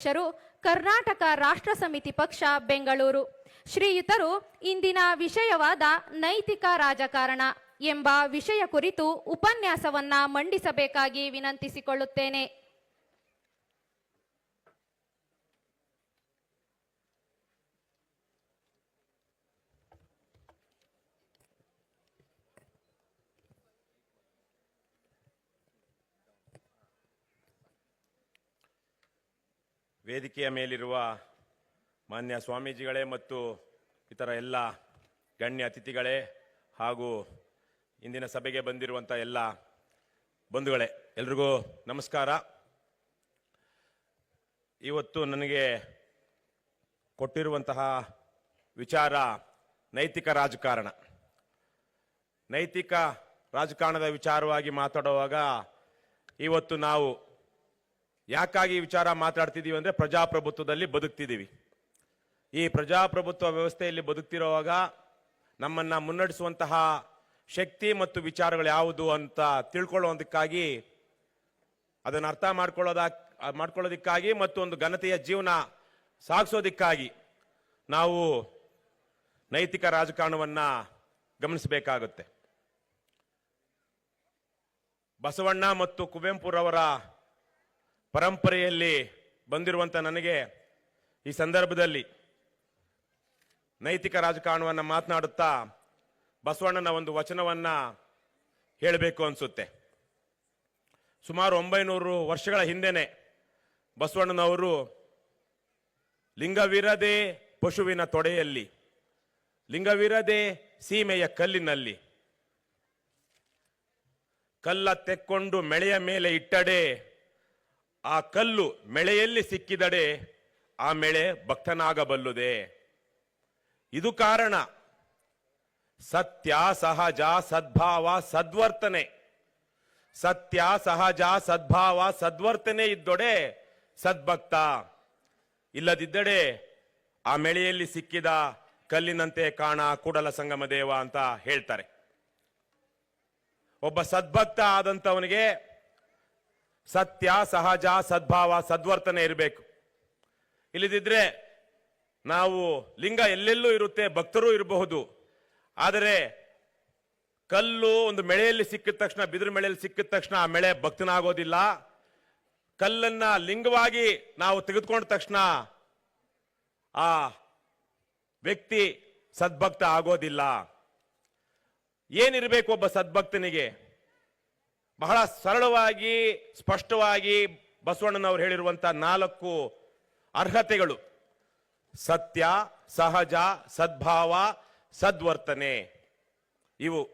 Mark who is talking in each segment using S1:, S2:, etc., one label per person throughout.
S1: ಅಧ್ಯಕ್ಷರು ಕರ್ನಾಟಕ ರಾಷ್ಟ್ರ ಸಮಿತಿ ಪಕ್ಷ, ಬೆಂಗಳೂರು. ಶ್ರೀಯುತರು, ಇಂದಿನ ವಿಷಯವಾದ ನೈತಿಕ ರಾಜಕಾರಣ ಎಂಬ ವಿಷಯ ಕುರಿತು ಉಪನ್ಯಾಸವನ್ನ ಮಂಡಿಸಬೇಕಾಗಿ ವಿನಂತಿಸಿಕೊಳ್ಳುತ್ತೇನೆ.
S2: ವೇದಿಕೆಯ ಮೇಲಿರುವ ಮಾನ್ಯ ಸ್ವಾಮೀಜಿಗಳೇ ಮತ್ತು ಇತರ ಎಲ್ಲ ಗಣ್ಯ ಅತಿಥಿಗಳೇ ಹಾಗೂ ಇಂದಿನ ಸಭೆಗೆ ಬಂದಿರುವಂಥ ಎಲ್ಲ ಬಂಧುಗಳೇ, ಎಲ್ರಿಗೂ ನಮಸ್ಕಾರ. ಇವತ್ತು ನನಗೆ ಕೊಟ್ಟಿರುವಂತಹ ವಿಚಾರ ನೈತಿಕ ರಾಜಕಾರಣ. ನೈತಿಕ ರಾಜಕಾರಣದ ವಿಚಾರವಾಗಿ ಮಾತಾಡುವಾಗ ಇವತ್ತು ನಾವು ಯಾಕಾಗಿ ಈ ವಿಚಾರ ಮಾತಾಡ್ತಿದ್ದೀವಿ ಅಂದರೆ ಪ್ರಜಾಪ್ರಭುತ್ವದಲ್ಲಿ ಬದುಕ್ತಿದ್ದೀವಿ. ಈ ಪ್ರಜಾಪ್ರಭುತ್ವ ವ್ಯವಸ್ಥೆಯಲ್ಲಿ ಬದುಕ್ತಿರುವಾಗ ನಮ್ಮನ್ನು ಮುನ್ನಡೆಸುವಂತಹ ಶಕ್ತಿ ಮತ್ತು ವಿಚಾರಗಳು ಯಾವುದು ಅಂತ ತಿಳ್ಕೊಳ್ಳೋದಕ್ಕಾಗಿ, ಅದನ್ನು ಅರ್ಥ ಮಾಡ್ಕೊಳ್ಳೋದ, ಮಾಡ್ಕೊಳ್ಳೋದಕ್ಕಾಗಿ ಮತ್ತು ಒಂದು ಘನತೆಯ ಜೀವನ ಸಾಗಿಸೋದಕ್ಕಾಗಿ ನಾವು ನೈತಿಕ ರಾಜಕಾರಣವನ್ನು ಗಮನಿಸಬೇಕಾಗುತ್ತೆ. ಬಸವಣ್ಣ ಮತ್ತು ಕುವೆಂಪುರವರ ಪರಂಪರೆಯಲ್ಲಿ ಬಂದಿರುವಂಥ ನನಗೆ ಈ ಸಂದರ್ಭದಲ್ಲಿ ನೈತಿಕ ರಾಜಕಾರಣವನ್ನು ಮಾತನಾಡುತ್ತಾ ಬಸವಣ್ಣನ ಒಂದು ವಚನವನ್ನ ಹೇಳಬೇಕು ಅನಿಸುತ್ತೆ. ಸುಮಾರು ಒಂಬೈನೂರು ವರ್ಷಗಳ ಹಿಂದೆನೆ ಬಸವಣ್ಣನವರು ಲಿಂಗವಿರದೆ ಪಶುವಿನ ತೊಡೆಯಲ್ಲಿ, ಲಿಂಗವಿರದೆ ಸೀಮೆಯ ಕಲ್ಲಿನಲ್ಲಿ ಕಲ್ಲ ತೆಕ್ಕೊಂಡು ಮೆಳೆಯ ಮೇಲೆ ಇಟ್ಟಡೆ ಆ ಕಲ್ಲು ಮೆಳೆಯಲ್ಲಿ ಸಿಕ್ಕಿದಡೆ ಆ ಮೆಳೆ ಭಕ್ತನಾಗಬಲ್ಲುದೆ. ಇದು ಕಾರಣ. ಸತ್ಯ, ಸಹಜ, ಸದ್ಭಾವ, ಸದ್ವರ್ತನೆ. ಸತ್ಯ, ಸಹಜ, ಸದ್ಭಾವ, ಸದ್ವರ್ತನೆ ಇದ್ದೊಡೆ ಸದ್ಭಕ್ತ. ಇಲ್ಲದಿದ್ದಡೆ ಆ ಮೆಳೆಯಲ್ಲಿ ಸಿಕ್ಕಿದ ಕಲ್ಲಿನಂತೆ ಕಾಣ ಕೂಡಲ ಸಂಗಮ ದೇವ ಅಂತ ಹೇಳ್ತಾರೆ. ಒಬ್ಬ ಸದ್ಭಕ್ತ ಆದಂತವನಿಗೆ ಸತ್ಯ, ಸಹಜ, ಸದ್ಭಾವ, ಸದ್ವರ್ತನೆ ಇರಬೇಕು. ಇಲ್ಲದಿದ್ರೆ ನಾವು ಲಿಂಗ ಎಲ್ಲೆಲ್ಲೂ ಇರುತ್ತೆ, ಭಕ್ತರೂ ಇರಬಹುದು. ಆದರೆ ಕಲ್ಲು ಒಂದು ಮೆಳೆಯಲ್ಲಿ ಸಿಕ್ಕಿದ ತಕ್ಷಣ, ಬಿದಿರು ಮೆಳೆಯಲ್ಲಿ ಸಿಕ್ಕಿದ ತಕ್ಷಣ ಆ ಮೆಳೆ ಭಕ್ತನಾಗೋದಿಲ್ಲ. ಕಲ್ಲನ್ನ ಲಿಂಗವಾಗಿ ನಾವು ತೆಗೆದುಕೊಂಡ ತಕ್ಷಣ ಆ ವ್ಯಕ್ತಿ ಸದ್ಭಕ್ತ ಆಗೋದಿಲ್ಲ. ಏನಿರಬೇಕು ಒಬ್ಬ ಸದ್ಭಕ್ತನಿಗೆ? ಬಹಳ ಸರಳವಾಗಿ, ಸ್ಪಷ್ಟವಾಗಿ ಬಸವಣ್ಣನವರು ಹೇಳಿರುವಂಥ ನಾಲ್ಕು ಅರ್ಹತೆಗಳು. ಸತ್ಯ, ಸಹಜ, ಸದ್ಭಾವ, ಸದ್ವರ್ತನೆ. ಇವು.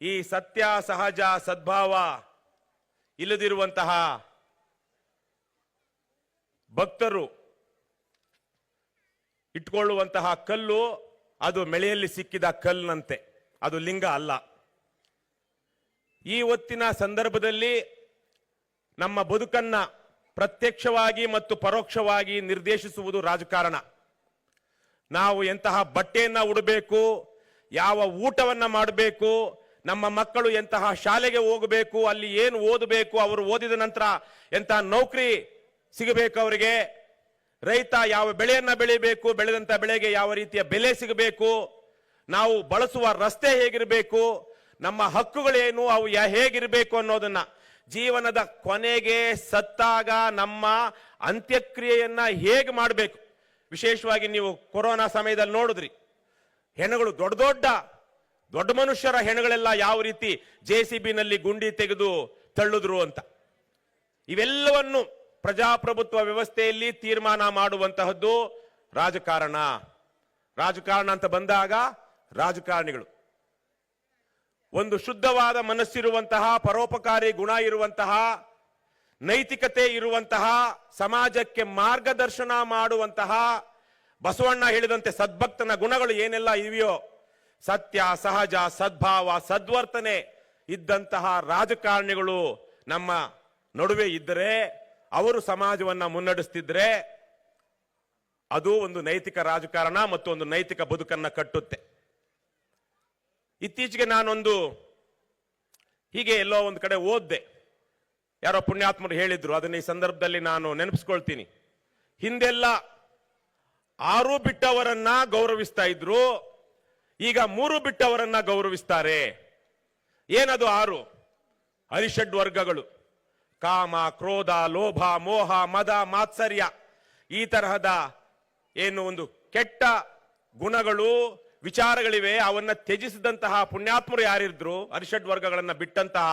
S2: ಈ ಸತ್ಯ, ಸಹಜ, ಸದ್ಭಾವ ಇಲ್ಲದಿರುವಂತಹ ಭಕ್ತರು ಇಟ್ಕೊಳ್ಳುವಂತಹ ಕಲ್ಲು ಅದು ಮೆಳೆಯಲ್ಲಿ ಸಿಕ್ಕಿದ ಕಲ್ಲಿನಂತೆ ಅದು ಲಿಂಗ ಅಲ್ಲ. ಈ ಹೊತ್ತಿನ ಸಂದರ್ಭದಲ್ಲಿ ನಮ್ಮ ಬದುಕನ್ನ ಪ್ರತ್ಯಕ್ಷವಾಗಿ ಮತ್ತು ಪರೋಕ್ಷವಾಗಿ ನಿರ್ದೇಶಿಸುವುದು ರಾಜಕಾರಣ. ನಾವು ಎಂತಹ ಬಟ್ಟೆಯನ್ನ ಉಡಬೇಕು, ಯಾವ ಊಟವನ್ನ ಮಾಡಬೇಕು, ನಮ್ಮ ಮಕ್ಕಳು ಎಂತಹ ಶಾಲೆಗೆ ಹೋಗಬೇಕು, ಅಲ್ಲಿ ಏನು ಓದಬೇಕು, ಅವರು ಓದಿದ ನಂತರ ಎಂತಹ ನೌಕರಿ ಸಿಗಬೇಕು ಅವರಿಗೆ, ರೈತ ಯಾವ ಬೆಳೆಯನ್ನ ಬೆಳಿಬೇಕು ಬೆಳೆದಂತ ಬೆಳೆಗೆ ಯಾವ ರೀತಿಯ ಬೆಲೆ ಸಿಗಬೇಕು, ನಾವು ಬಳಸುವ ರಸ್ತೆ ಹೇಗಿರಬೇಕು ನಮ್ಮ ಹಕ್ಕುಗಳೇನು, ಅವು ಹೇಗಿರಬೇಕು ಅನ್ನೋದನ್ನ. ಜೀವನದ ಕೊನೆಗೆ ಸತ್ತಾಗ ನಮ್ಮ ಅಂತ್ಯಕ್ರಿಯೆಯನ್ನ ಹೇಗೆ ಮಾಡಬೇಕು? ವಿಶೇಷವಾಗಿ ನೀವು ಕೊರೋನಾ ಸಮಯದಲ್ಲಿ ನೋಡಿದ್ರಿ. ಹೆಣಗಳು ದೊಡ್ಡ ದೊಡ್ಡ ದೊಡ್ಡ ಮನುಷ್ಯರ ಹೆಣಗಳೆಲ್ಲ ಯಾವ ರೀತಿ ಜೆ ಸಿ ಬಿನಲ್ಲಿ ಗುಂಡಿ ತೆಗೆದು ತಳ್ಳುದ್ರು ಅಂತ. ಇವೆಲ್ಲವನ್ನು ಪ್ರಜಾಪ್ರಭುತ್ವ ವ್ಯವಸ್ಥೆಯಲ್ಲಿ ತೀರ್ಮಾನ ಮಾಡುವಂತಹದ್ದು ರಾಜಕಾರಣ. ರಾಜಕಾರಣ ಅಂತ ಬಂದಾಗ ರಾಜಕಾರಣಿಗಳು. ಒಂದು ಶುದ್ಧವಾದ ಮನಸ್ಸಿರುವಂತಹ, ಪರೋಪಕಾರಿ ಗುಣ ಇರುವಂತಹ, ನೈತಿಕತೆ ಇರುವಂತಹ, ಸಮಾಜಕ್ಕೆ ಮಾರ್ಗದರ್ಶನ ಮಾಡುವಂತಹ, ಬಸವಣ್ಣ ಹೇಳಿದಂತೆ ಸದ್ಭಕ್ತನ ಗುಣಗಳು ಏನೆಲ್ಲ ಇವೆಯೋ, ಸತ್ಯ, ಸಹಜ, ಸದ್ಭಾವ, ಸದ್ವರ್ತನೆ ಇದ್ದಂತಹ ರಾಜಕಾರಣಿಗಳು ನಮ್ಮ ನಡುವೆ ಇದ್ದರೆ, ಅವರು ಸಮಾಜವನ್ನ ಮುನ್ನಡೆಸ್ತಿದ್ರೆ, ಅದು ಒಂದು ನೈತಿಕ ರಾಜಕಾರಣ ಮತ್ತು ಒಂದು ನೈತಿಕ ಬದುಕನ್ನ ಕಟ್ಟುತ್ತೆ. ಇತ್ತೀಚೆಗೆ ನಾನೊಂದು ಹೀಗೆ ಎಲ್ಲೋ ಒಂದು ಕಡೆ ಓದ್ದೆ. ಯಾರೋ ಪುಣ್ಯಾತ್ಮರು ಹೇಳಿದ್ರು, ಅದನ್ನ ಈ ಸಂದರ್ಭದಲ್ಲಿ ನಾನು ನೆನಪಿಸ್ಕೊಳ್ತೀನಿ. ಹಿಂದೆಲ್ಲ ಆರು ಬಿಟ್ಟವರನ್ನ ಗೌರವಿಸ್ತಾ ಇದ್ರು, ಈಗ ಮೂರು ಬಿಟ್ಟವರನ್ನ ಗೌರವಿಸ್ತಾರೆ. ಏನದು ಆರು? ಅರಿಷಡ್ ವರ್ಗಗಳು. ಕಾಮ, ಕ್ರೋಧ, ಲೋಭ, ಮೋಹ, ಮದ, ಮಾತ್ಸರ್ಯ. ಈ ತರಹದ ಏನು ಒಂದು ಕೆಟ್ಟ ಗುಣಗಳು ವಿಚಾರಗಳಿವೆ, ಅವನ್ನ ತ್ಯಜಿಸಿದಂತಹ ಪುಣ್ಯಾತ್ಮರು ಯಾರಿದ್ರು, ಅರಿಷಡ್ ವರ್ಗಗಳನ್ನ ಬಿಟ್ಟಂತಹ,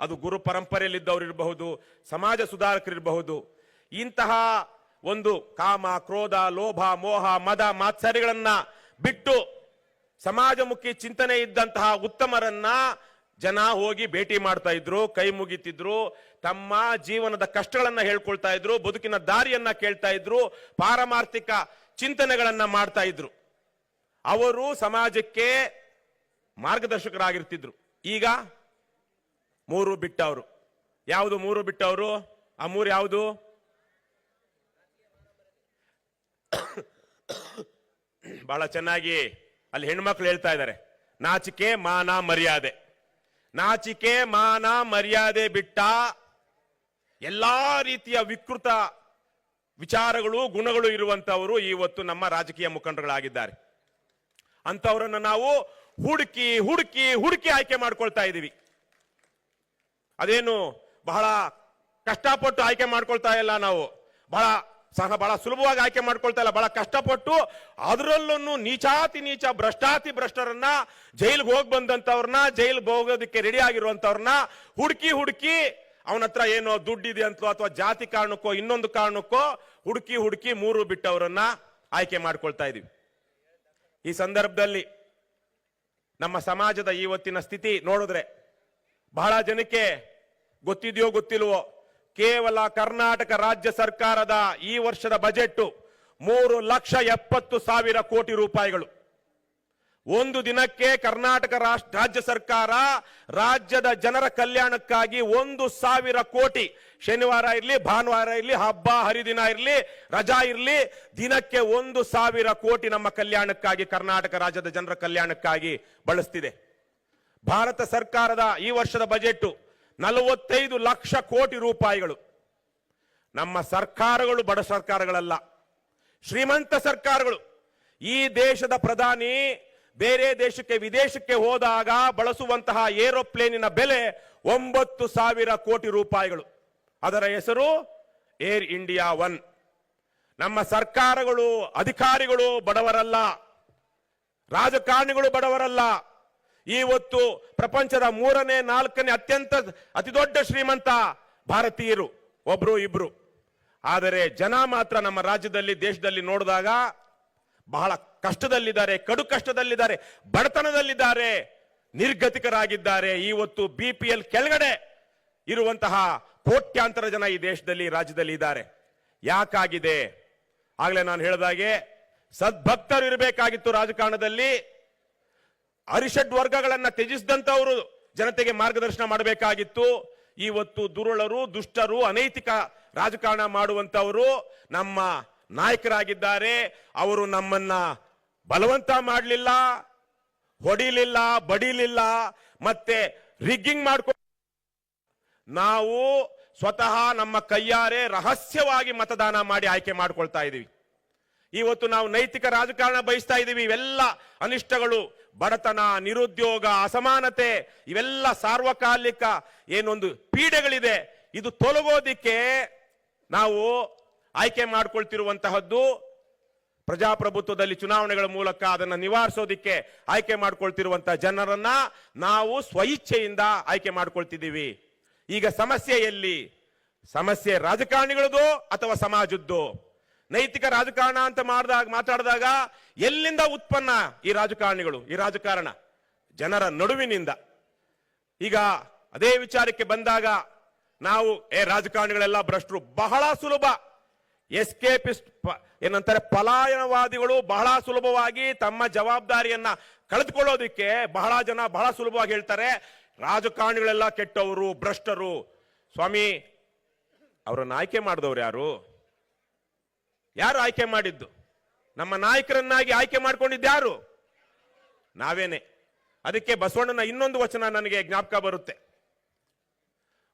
S2: ಅದು ಗುರು ಪರಂಪರೆಯಲ್ಲಿದ್ದವರು ಇರಬಹುದು ಸಮಾಜ ಸುಧಾರಕರಿರಬಹುದು. ಇಂತಹ ಒಂದು ಕಾಮ, ಕ್ರೋಧ, ಲೋಭ, ಮೋಹ, ಮದ, ಮಾತ್ಸರ್ಯಗಳನ್ನ ಬಿಟ್ಟು ಸಮಾಜಮುಖಿ ಚಿಂತನೆ ಇದ್ದಂತಹ ಉತ್ತಮರನ್ನ ಜನ ಹೋಗಿ ಭೇಟಿ ಮಾಡ್ತಾ ಇದ್ರು, ಕೈ ಮುಗಿತಿದ್ರು, ತಮ್ಮ ಜೀವನದ ಕಷ್ಟಗಳನ್ನ ಹೇಳ್ಕೊಳ್ತಾ ಇದ್ರು, ಬದುಕಿನ ದಾರಿಯನ್ನ ಕೇಳ್ತಾ ಇದ್ರು, ಪಾರಮಾರ್ಥಿಕ ಚಿಂತನೆಗಳನ್ನ ಮಾಡ್ತಾ ಇದ್ರು. ಅವರು ಸಮಾಜಕ್ಕೆ ಮಾರ್ಗದರ್ಶಕರಾಗಿರ್ತಿದ್ರು. ಈಗ ಮೂರು ಬಿಟ್ಟವರು. ಯಾವುದು ಮೂರು ಬಿಟ್ಟವರು? ಆ ಮೂರು ಯಾವುದು? ಬಹಳ ಚೆನ್ನಾಗಿ ಅಲ್ಲಿ ಹೆಣ್ಮಕ್ಳು ಹೇಳ್ತಾ ಇದ್ದಾರೆ. ನಾಚಿಕೆ, ಮಾನ, ಮರ್ಯಾದೆ. ನಾಚಿಕೆ, ಮಾನ, ಮರ್ಯಾದೆ ಬಿಟ್ಟ ಎಲ್ಲಾ ರೀತಿಯ ವಿಕೃತ ವಿಚಾರಗಳು, ಗುಣಗಳು ಇರುವಂತವರು ಇವತ್ತು ನಮ್ಮ ರಾಜಕೀಯ ಮುಖಂಡರುಗಳಾಗಿದ್ದಾರೆ. ಅಂತವರನ್ನ ನಾವು ಹುಡುಕಿ ಹುಡುಕಿ ಹುಡುಕಿ ಆಯ್ಕೆ ಮಾಡ್ಕೊಳ್ತಾ ಇದ್ದೀವಿ. ಅದೇನು ಬಹಳ ಕಷ್ಟಪಟ್ಟು ಆಯ್ಕೆ ಮಾಡ್ಕೊಳ್ತಾ ಇಲ್ಲ ನಾವು. ಬಹಳ ಸಹ ಬಹಳ ಸುಲಭವಾಗಿ ಆಯ್ಕೆ ಮಾಡ್ಕೊಳ್ತಾ ಇಲ್ಲ, ಬಹಳ ಕಷ್ಟಪಟ್ಟು ಅದರಲ್ಲೂ ನೀಚಾತಿ ನೀಚ ಭ್ರಷ್ಟಾತಿ ಭ್ರಷ್ಟರನ್ನ ಜೈಲ್ಗೆ ಹೋಗಿ ಬಂದಂತವ್ರನ್ನ, ಜೈಲ್ಗೆ ಹೋಗೋದಕ್ಕೆ ರೆಡಿ ಆಗಿರುವಂತವ್ರನ್ನ ಹುಡುಕಿ ಹುಡುಕಿ ಅವನ ಹತ್ರ ಏನೋ ದುಡ್ಡಿದೆ ಅಂತಲೋ ಅಥವಾ ಜಾತಿ ಕಾರಣಕ್ಕೋ ಇನ್ನೊಂದು ಕಾರಣಕ್ಕೋ ಹುಡುಕಿ ಹುಡುಕಿ ಮೂರು ಬಿಟ್ಟವರನ್ನ ಆಯ್ಕೆ ಮಾಡ್ಕೊಳ್ತಾ ಇದೀವಿ ಈ ಸಂದರ್ಭದಲ್ಲಿ ನಮ್ಮ ಸಮಾಜದ ಇವತ್ತಿನ ಸ್ಥಿತಿ ನೋಡಿದ್ರೆ ಬಹಳ ಜನಕ್ಕೆ ಗೊತ್ತಿದೆಯೋ ಗೊತ್ತಿಲ್ವೋ, ಕೇವಲ ಕರ್ನಾಟಕ ರಾಜ್ಯ ಸರ್ಕಾರದ ಈ ವರ್ಷದ ಬಜೆಟ್ ಮೂರು ಲಕ್ಷ ಎಪ್ಪತ್ತು ಸಾವಿರ ಕೋಟಿ ರೂಪಾಯಿಗಳು. ಒಂದು ದಿನಕ್ಕೆ ಕರ್ನಾಟಕ ರಾಷ್ಟ್ರ, ರಾಜ್ಯ ಸರ್ಕಾರ ರಾಜ್ಯದ ಜನರ ಕಲ್ಯಾಣಕ್ಕಾಗಿ ಒಂದು ಸಾವಿರ ಕೋಟಿ, ಶನಿವಾರ ಇರಲಿ, ಭಾನುವಾರ ಇರಲಿ, ಹಬ್ಬ, ಹರಿದಿನ ಇರಲಿ, ರಜಾ ಇರಲಿ, ದಿನಕ್ಕೆ ಒಂದು ಸಾವಿರ ಕೋಟಿ ನಮ್ಮ ಕಲ್ಯಾಣಕ್ಕಾಗಿ, ಕರ್ನಾಟಕ ರಾಜ್ಯದ ಜನರ ಕಲ್ಯಾಣಕ್ಕಾಗಿ ಬಳಸ್ತಿದೆ. ಭಾರತ ಸರ್ಕಾರದ ಈ ವರ್ಷದ ಬಜೆಟ್ ನಲವತ್ತೈದು ಲಕ್ಷ ಕೋಟಿ ರೂಪಾಯಿಗಳು. ನಮ್ಮ ಸರ್ಕಾರಗಳು ಬಡ ಸರ್ಕಾರಗಳಲ್ಲ, ಶ್ರೀಮಂತ ಸರ್ಕಾರಗಳು. ಈ ದೇಶದ ಪ್ರಧಾನಿ ಬೇರೆ ದೇಶಕ್ಕೆ ವಿದೇಶಕ್ಕೆ ಹೋದಾಗ ಬಳಸುವಂತಹ ಏರೋಪ್ಲೇನಿನ ಬೆಲೆ ಒಂಬತ್ತು ಸಾವಿರ ಕೋಟಿ ರೂಪಾಯಿಗಳು. ಅದರ ಹೆಸರು ಏರ್ ಇಂಡಿಯಾ ಒನ್. ನಮ್ಮ ಸರ್ಕಾರಗಳು, ಅಧಿಕಾರಿಗಳು ಬಡವರಲ್ಲ. ರಾಜಕಾರಣಿಗಳು ಬಡವರಲ್ಲ. ಇವತ್ತು ಪ್ರಪಂಚದ ಮೂರನೇ, ನಾಲ್ಕನೇ ಅತ್ಯಂತ ಅತಿದೊಡ್ಡ ಶ್ರೀಮಂತ ಭಾರತೀಯರು, ಒಬ್ರು ಇಬ್ರು. ಆದರೆ ಜನ ಮಾತ್ರ ನಮ್ಮ ರಾಜ್ಯದಲ್ಲಿ, ದೇಶದಲ್ಲಿ ನೋಡಿದಾಗ ಬಹಳ ಕಷ್ಟದಲ್ಲಿದ್ದಾರೆ, ಕಡು ಕಷ್ಟದಲ್ಲಿದ್ದಾರೆ, ಬಡತನದಲ್ಲಿದ್ದಾರೆ, ನಿರ್ಗತಿಕರಾಗಿದ್ದಾರೆ. ಇವತ್ತು ಬಿ ಪಿ ಎಲ್ ಕೆಳಗಡೆ ಇರುವಂತಹ ಕೋಟ್ಯಾಂತರ ಜನ ಈ ದೇಶದಲ್ಲಿ, ರಾಜ್ಯದಲ್ಲಿ ಇದ್ದಾರೆ. ಯಾಕಾಗಿದೆ? ಆಗ್ಲೇ ನಾನು ಹೇಳಿದಾಗೆ ಸದ್ಭಕ್ತರು ಇರಬೇಕಾಗಿತ್ತು ರಾಜಕಾರಣದಲ್ಲಿ. ಅರಿಷಡ್ ವರ್ಗಗಳನ್ನ ತ್ಯಜಿಸಿದಂತವರು ಜನತೆಗೆ ಮಾರ್ಗದರ್ಶನ ಮಾಡಬೇಕಾಗಿತ್ತು. ಇವತ್ತು ದುರುಳರು, ದುಷ್ಟರು, ಅನೈತಿಕ ರಾಜಕಾರಣ ಮಾಡುವಂತವರು ನಮ್ಮ ನಾಯಕರಾಗಿದ್ದಾರೆ. ಅವರು ನಮ್ಮನ್ನ ಬಲವಂತ ಮಾಡಲಿಲ್ಲ, ಹೊಡಿಲಿಲ್ಲ, ಬಡಿಲಿಲ್ಲ, ಮತ್ತೆ ರಿಗ್ಗಿಂಗ್ ಮಾಡ್ಕೊ ನಾವು ಸ್ವತಃ ನಮ್ಮ ಕೈಯಾರೆ ರಹಸ್ಯವಾಗಿ ಮತದಾನ ಮಾಡಿ ಆಯ್ಕೆ ಮಾಡ್ಕೊಳ್ತಾ ಇದೀವಿ ಇವತ್ತು ನಾವು ನೈತಿಕ ರಾಜಕಾರಣ ಬಯಸ್ತಾ ಇದ್ದೀವಿ. ಇವೆಲ್ಲ ಅನಿಷ್ಟಗಳು, ಬಡತನ, ನಿರುದ್ಯೋಗ, ಅಸಮಾನತೆ, ಇವೆಲ್ಲ ಸಾರ್ವಕಾಲಿಕ ಏನೊಂದು ಪೀಡೆಗಳಿದೆ. ಇದು ತೊಲಗೋದಿಕ್ಕೆ ನಾವು ಆಯ್ಕೆ ಮಾಡ್ಕೊಳ್ತಿರುವಂತಹದ್ದು ಪ್ರಜಾಪ್ರಭುತ್ವದಲ್ಲಿ ಚುನಾವಣೆಗಳ ಮೂಲಕ ಅದನ್ನು ನಿವಾರಿಸೋದಿಕ್ಕೆ ಆಯ್ಕೆ ಮಾಡ್ಕೊಳ್ತಿರುವಂತಹ ಜನರನ್ನ ನಾವು ಸ್ವಇಚ್ಛೆಯಿಂದ ಆಯ್ಕೆ ಮಾಡಿಕೊಳ್ತಿದ್ದೀವಿ. ಈಗ ಸಮಸ್ಯೆ ಎಲ್ಲಿ ಸಮಸ್ಯೆ ರಾಜಕಾರಣಿಗಳದ್ದು ಅಥವಾ ಸಮಾಜದ್ದು? ನೈತಿಕ ರಾಜಕಾರಣ ಅಂತ ಮಾಡಿದಾಗ, ಮಾತಾಡಿದಾಗ ಎಲ್ಲಿಂದ ಉತ್ಪನ್ನ ಈ ರಾಜಕಾರಣಿಗಳು, ಈ ರಾಜಕಾರಣ? ಜನರ ನಡುವಿನಿಂದ. ಈಗ ಅದೇ ವಿಚಾರಕ್ಕೆ ಬಂದಾಗ ನಾವು, ಏ ರಾಜಕಾರಣಿಗಳೆಲ್ಲ ಭ್ರಷ್ಟರು ಬಹಳ ಸುಲಭ. ಎಸ್ಕೇಪಿಸ್ಟ್ ಏನಂತಾರೆ, ಪಲಾಯನವಾದಿಗಳು ಬಹಳ ಸುಲಭವಾಗಿ ತಮ್ಮ ಜವಾಬ್ದಾರಿಯನ್ನ ಕಳೆದುಕೊಳ್ಳೋದಿಕ್ಕೆ ಬಹಳ ಜನ ಬಹಳ ಸುಲಭವಾಗಿ ಹೇಳ್ತಾರೆ. ರಾಜಕಾರಣಿಗಳೆಲ್ಲ ಕೆಟ್ಟವರು, ಭ್ರಷ್ಟರು. ಸ್ವಾಮಿ, ಅವರನ್ನ ಆಯ್ಕೆ ಮಾಡಿದವ್ರು ಯಾರು? ಯಾರು ಆಯ್ಕೆ ಮಾಡಿದ್ದು? ನಮ್ಮ ನಾಯಕರನ್ನಾಗಿ ಆಯ್ಕೆ ಮಾಡ್ಕೊಂಡಿದ್ದು ಯಾರು? ನಾವೇನೆ. ಅದಕ್ಕೆ ಬಸವಣ್ಣನ ಇನ್ನೊಂದು ವಚನ ನನಗೆ ಜ್ಞಾಪಕ ಬರುತ್ತೆ.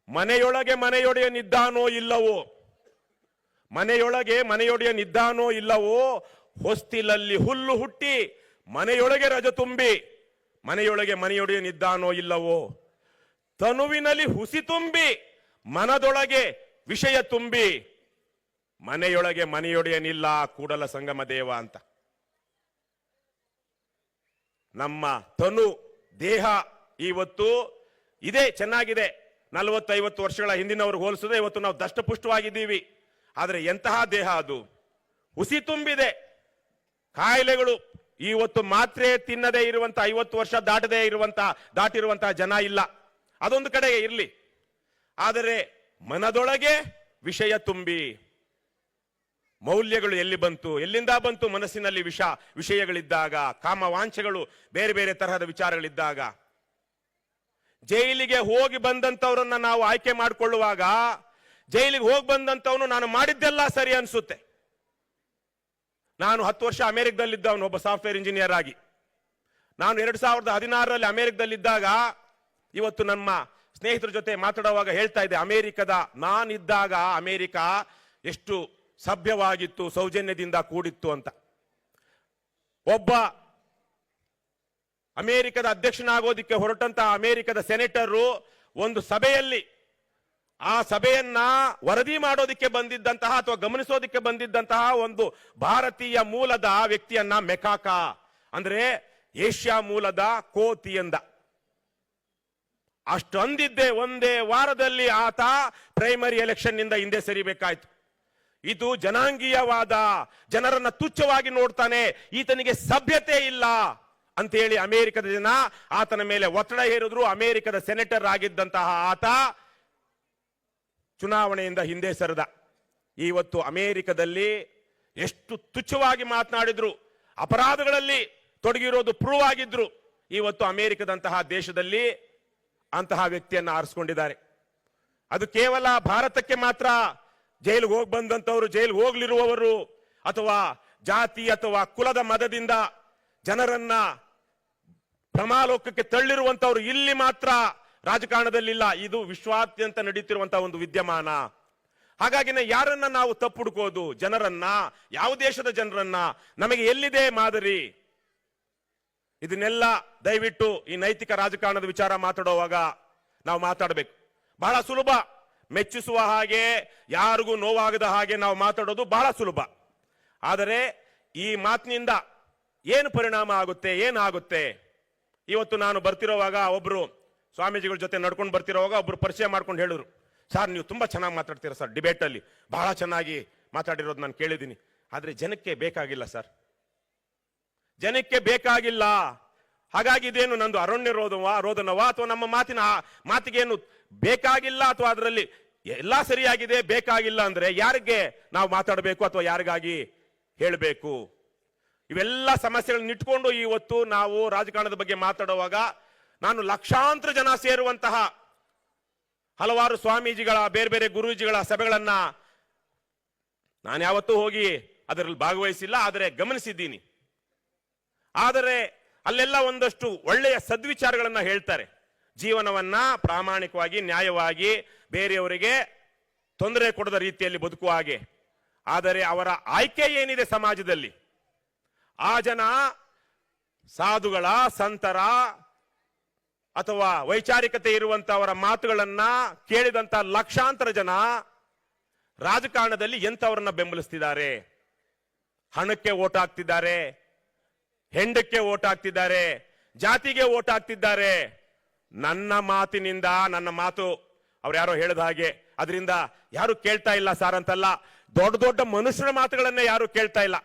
S2: ಮನೆಯೊಳಗೆ ಮನೆಯೊಡೆಯನಿದ್ದಾನೋ ಇಲ್ಲವೋ? ಮನೆಯೊಳಗೆ ಮನೆಯೊಡೆಯ ನಿದ್ದಾನೋ ಇಲ್ಲವೋ ಹೊಸ್ತಿಲಲ್ಲಿ ಹುಲ್ಲು ಹುಟ್ಟಿ ಮನೆಯೊಳಗೆ ರಜ ತುಂಬಿ ಮನೆಯೊಳಗೆ ಮನೆಯೊಡೆಯ ನಿದ್ದಾನೋ ಇಲ್ಲವೋ? ತನುವಿನಲ್ಲಿ ಹುಸಿ ತುಂಬಿ ಮನದೊಳಗೆ ವಿಷಯ ತುಂಬಿ ಮನೆಯೊಳಗೆ ಮನೆಯೊಡೆಯನಿಲ್ಲ ಕೂಡಲ ಸಂಗಮ ದೇವ ಅಂತ. ನಮ್ಮ ತನು ದೇಹ ಇವತ್ತು ಇದೆ ಚೆನ್ನಾಗಿದೆ. ನಲವತ್ತೈವತ್ತು ವರ್ಷಗಳ ಹಿಂದಿನವರು ಹೋಲಿಸಿದ್ರೆ ಇವತ್ತು ನಾವು ದಷ್ಟಪುಷ್ಟವಾಗಿದ್ದೀವಿ. ಆದರೆ ಎಂತಹ ದೇಹ ಅದು? ಹುಸಿ ತುಂಬಿದೆ. ಕಾಯಿಲೆಗಳು ಇವತ್ತು ಮಾತ್ರೆ ತಿನ್ನದೇ ಇರುವಂತ, ಐವತ್ತು ವರ್ಷ ದಾಟದೇ ಇರುವಂತ ದಾಟಿರುವಂತಹ ಜನ ಇಲ್ಲ. ಅದೊಂದು ಕಡೆಗೆ ಇರಲಿ. ಆದರೆ ಮನದೊಳಗೆ ವಿಷಯ ತುಂಬಿ, ಮೌಲ್ಯಗಳು ಎಲ್ಲಿ ಬಂತು, ಎಲ್ಲಿಂದ ಬಂತು ಮನಸ್ಸಿನಲ್ಲಿ ವಿಷ, ವಿಷಯಗಳಿದ್ದಾಗ ಕಾಮ ವಾಂಛೆಗಳು ಬೇರೆ ಬೇರೆ ತರಹದ ವಿಚಾರಗಳಿದ್ದಾಗ, ಜೈಲಿಗೆ ಹೋಗಿ ಬಂದಂತವರನ್ನ ನಾವು ಆಯ್ಕೆ ಮಾಡಿಕೊಳ್ಳುವಾಗ ಜೈಲಿಗೆ ಹೋಗಿ ಬಂದಂತವನು ನಾನು ಮಾಡಿದ್ದೆಲ್ಲ ಸರಿ ಅನ್ಸುತ್ತೆ. ನಾನು ಹತ್ತು ವರ್ಷ ಅಮೆರಿಕದಲ್ಲಿದ್ದವನು, ಒಬ್ಬ ಸಾಫ್ಟ್ವೇರ್ ಇಂಜಿನಿಯರ್ ಆಗಿ. ನಾನು ಎರಡು ಸಾವಿರದ ಹದಿನಾರರಲ್ಲಿ ಅಮೆರಿಕದಲ್ಲಿದ್ದಾಗ ಇವತ್ತು ನಮ್ಮ ಸ್ನೇಹಿತರ ಜೊತೆ ಮಾತಾಡುವಾಗ ಹೇಳ್ತಾ ಇದ್ದೆ, ಅಮೆರಿಕದ ನಾನಿದ್ದಾಗ ಅಮೆರಿಕ ಎಷ್ಟು ಸಭ್ಯವಾಗಿತ್ತು, ಸೌಜನ್ಯದಿಂದ ಕೂಡಿತ್ತು ಅಂತ. ಒಬ್ಬ ಅಮೆರಿಕದ ಅಧ್ಯಕ್ಷನಾಗೋದಿಕ್ಕೆ ಹೊರಟಂತಹ ಅಮೆರಿಕದ ಸೆನೆಟರು ಒಂದು ಸಭೆಯಲ್ಲಿ ಆ ಸಭೆಯನ್ನ ವರದಿ ಮಾಡೋದಿಕ್ಕೆ ಬಂದಿದ್ದಂತಹ ಅಥವಾ ಗಮನಿಸೋದಿಕ್ಕೆ ಬಂದಿದ್ದಂತಹ ಒಂದು ಭಾರತೀಯ ಮೂಲದ ವ್ಯಕ್ತಿಯನ್ನ ಮೆಕಾಕ, ಅಂದ್ರೆ ಏಷ್ಯಾ ಮೂಲದ ಕೋತಿ ಎಂದ. ಅಷ್ಟು ಅಂದಿದ್ದೆ ಒಂದೇ ವಾರದಲ್ಲಿ ಆತ ಪ್ರೈಮರಿ ಎಲೆಕ್ಷನ್ನಿಂದ ಹಿಂದೆ ಸರಿಬೇಕಾಯ್ತು. ಇದು ಜನಾಂಗೀಯವಾದ, ಜನರನ್ನ ತುಚ್ಛವಾಗಿ ನೋಡ್ತಾನೆ, ಈತನಿಗೆ ಸಭ್ಯತೆ ಇಲ್ಲ ಅಂತ ಹೇಳಿ ಅಮೆರಿಕದ ಜನ ಆತನ ಮೇಲೆ ಒತ್ತಡ ಹೇರಿದ್ರು. ಅಮೆರಿಕದ ಸೆನೆಟರ್ ಆಗಿದ್ದಂತಹ ಆತ ಚುನಾವಣೆಯಿಂದ ಹಿಂದೆ ಸರಿದ. ಇವತ್ತು ಅಮೆರಿಕದಲ್ಲಿ ಎಷ್ಟು ತುಚ್ಛವಾಗಿ ಮಾತನಾಡಿದ್ರು, ಅಪರಾಧಗಳಲ್ಲಿ ತೊಡಗಿರೋದು ಪ್ರೂವ್ ಆಗಿದ್ರು. ಇವತ್ತು ಅಮೆರಿಕದಂತಹ ದೇಶದಲ್ಲಿ ಅಂತಹ ವ್ಯಕ್ತಿಯನ್ನು ಆರಿಸ್ಕೊಂಡಿದ್ದಾರೆ. ಅದು ಕೇವಲ ಭಾರತಕ್ಕೆ ಮಾತ್ರ ಜೈಲಿಗೆ ಹೋಗಿ ಬಂದಂತವರು, ಜೈಲಿಗೆ ಹೋಗ್ಲಿರುವವರು ಅಥವಾ ಜಾತಿ ಅಥವಾ ಕುಲದ ಮದದಿಂದ ಜನರನ್ನ ಭ್ರಮಾಲೋಕಕ್ಕೆ ತಳ್ಳಿರುವಂತವ್ರು ಇಲ್ಲಿ ಮಾತ್ರ ರಾಜಕಾರಣದಲ್ಲಿಲ್ಲ. ಇದು ವಿಶ್ವಾದ್ಯಂತ ನಡೀತಿರುವಂತಹ ಒಂದು ವಿದ್ಯಮಾನ. ಹಾಗಾಗಿನೇ ಯಾರನ್ನ ನಾವು ತಪ್ಪುಡ್ಕೋದು? ಜನರನ್ನ? ಯಾವ ದೇಶದ ಜನರನ್ನ? ನಮಗೆ ಎಲ್ಲಿದೆ ಮಾದರಿ? ಇದನ್ನೆಲ್ಲ ದಯವಿಟ್ಟು ಈ ನೈತಿಕ ರಾಜಕಾರಣದ ವಿಚಾರ ಮಾತಾಡುವಾಗ ನಾವು ಮಾತಾಡಬೇಕು. ಬಹಳ ಸುಲಭ. ಮೆಚ್ಚಿಸುವ ಹಾಗೆ, ಯಾರಿಗೂ ನೋವಾಗದ ಹಾಗೆ ನಾವು ಮಾತಾಡೋದು ಬಹಳ ಸುಲಭ. ಆದರೆ ಈ ಮಾತಿನಿಂದ ಏನು ಪರಿಣಾಮ ಆಗುತ್ತೆ, ಏನಾಗುತ್ತೆ? ಇವತ್ತು ನಾನು ಬರ್ತಿರೋವಾಗ ಒಬ್ರು ಸ್ವಾಮೀಜಿಗಳ ಜೊತೆ ನಡ್ಕೊಂಡು ಬರ್ತಿರೋವಾಗ ಒಬ್ರು ಪರಿಚಯ ಮಾಡ್ಕೊಂಡು ಹೇಳಿದ್ರು, ಸರ್, ನೀವು ತುಂಬಾ ಚೆನ್ನಾಗಿ ಮಾತಾಡ್ತೀರಾ ಸರ್? ಡಿಬೇಟಲ್ಲಿ ಬಹಳ ಚೆನ್ನಾಗಿ ಮಾತಾಡಿರೋದು ನಾನು ಕೇಳಿದ್ದೀನಿ. ಆದ್ರೆ ಜನಕ್ಕೆ ಬೇಕಾಗಿಲ್ಲ ಸರ್. ಜನಕ್ಕೆ ಬೇಕಾಗಿಲ್ಲ. ಹಾಗಾಗಿ ಇದೇನು ನಂದು ಅರಣ್ಯ ರೋಧವ ರೋದನವ ಅಥವಾ ನಮ್ಮ ಮಾತಿನ ಮಾತಿಗೆ ಮಾತಿಗೇನು ಬೇಕಾಗಿಲ್ಲ ಅಥವಾ ಅದರಲ್ಲಿ ಎಲ್ಲ ಸರಿಯಾಗಿದೆ, ಬೇಕಾಗಿಲ್ಲ ಅಂದ್ರೆ ಯಾರಿಗೆ ನಾವು ಮಾತಾಡಬೇಕು ಅಥವಾ ಯಾರಿಗಾಗಿ ಹೇಳಬೇಕು? ಇವೆಲ್ಲ ಸಮಸ್ಯೆಗಳನ್ನ ಇಟ್ಕೊಂಡು ಇವತ್ತು ನಾವು ರಾಜಕಾರಣದ ಬಗ್ಗೆ ಮಾತಾಡುವಾಗ ನಾನು ಲಕ್ಷಾಂತರ ಜನ ಸೇರುವಂತಹ ಹಲವಾರು ಸ್ವಾಮೀಜಿಗಳ, ಬೇರೆ ಬೇರೆ ಗುರೂಜಿಗಳ ಸಭೆಗಳನ್ನ ನಾನು ಯಾವತ್ತೂ ಹೋಗಿ ಅದರಲ್ಲಿ ಭಾಗವಹಿಸಿಲ್ಲ, ಆದರೆ ಗಮನಿಸಿದ್ದೀನಿ. ಆದರೆ ಅಲ್ಲೆಲ್ಲ ಒಂದಷ್ಟು ಒಳ್ಳೆಯ ಸದ್ವಿಚಾರಗಳನ್ನು ಹೇಳ್ತಾರೆ. ಜೀವನವನ್ನ ಪ್ರಾಮಾಣಿಕವಾಗಿ, ನ್ಯಾಯವಾಗಿ ಬೇರೆಯವರಿಗೆ ತೊಂದರೆ ಕೊಡದ ರೀತಿಯಲ್ಲಿ ಬದುಕುವ ಹಾಗೆ. ಆದರೆ ಅವರ ಆಯ್ಕೆ ಏನಿದೆ ಸಮಾಜದಲ್ಲಿ? ಆ ಜನ ಸಾಧುಗಳ, ಸಂತರ ಅಥವಾ ವೈಚಾರಿಕತೆ ಇರುವಂತವರ ಮಾತುಗಳನ್ನ ಕೇಳಿದಂತ ಲಕ್ಷಾಂತರ ಜನ ರಾಜಕಾರಣದಲ್ಲಿ ಎಂಥವ್ರನ್ನ ಬೆಂಬಲಿಸ್ತಿದ್ದಾರೆ? ಹಣಕ್ಕೆ ಓಟ್ ಹಾಕ್ತಿದ್ದಾರೆ, ಹೆಂಡಕ್ಕೆ ಓಟ್ ಹಾಕ್ತಿದ್ದಾರೆ, ಜಾತಿಗೆ ಓಟ್ ಹಾಕ್ತಿದ್ದಾರೆ. ನನ್ನ ಮಾತಿನಿಂದ, ನನ್ನ ಮಾತು, ಅವ್ರು ಯಾರೋ ಹೇಳಿದ ಹಾಗೆ, ಅದರಿಂದ ಯಾರು ಕೇಳ್ತಾ ಇಲ್ಲ ಸಾರ್ ಅಂತಲ್ಲ. ದೊಡ್ಡ ದೊಡ್ಡ ಮನುಷ್ಯರ ಮಾತುಗಳನ್ನೇ ಯಾರು ಕೇಳ್ತಾ ಇಲ್ಲ.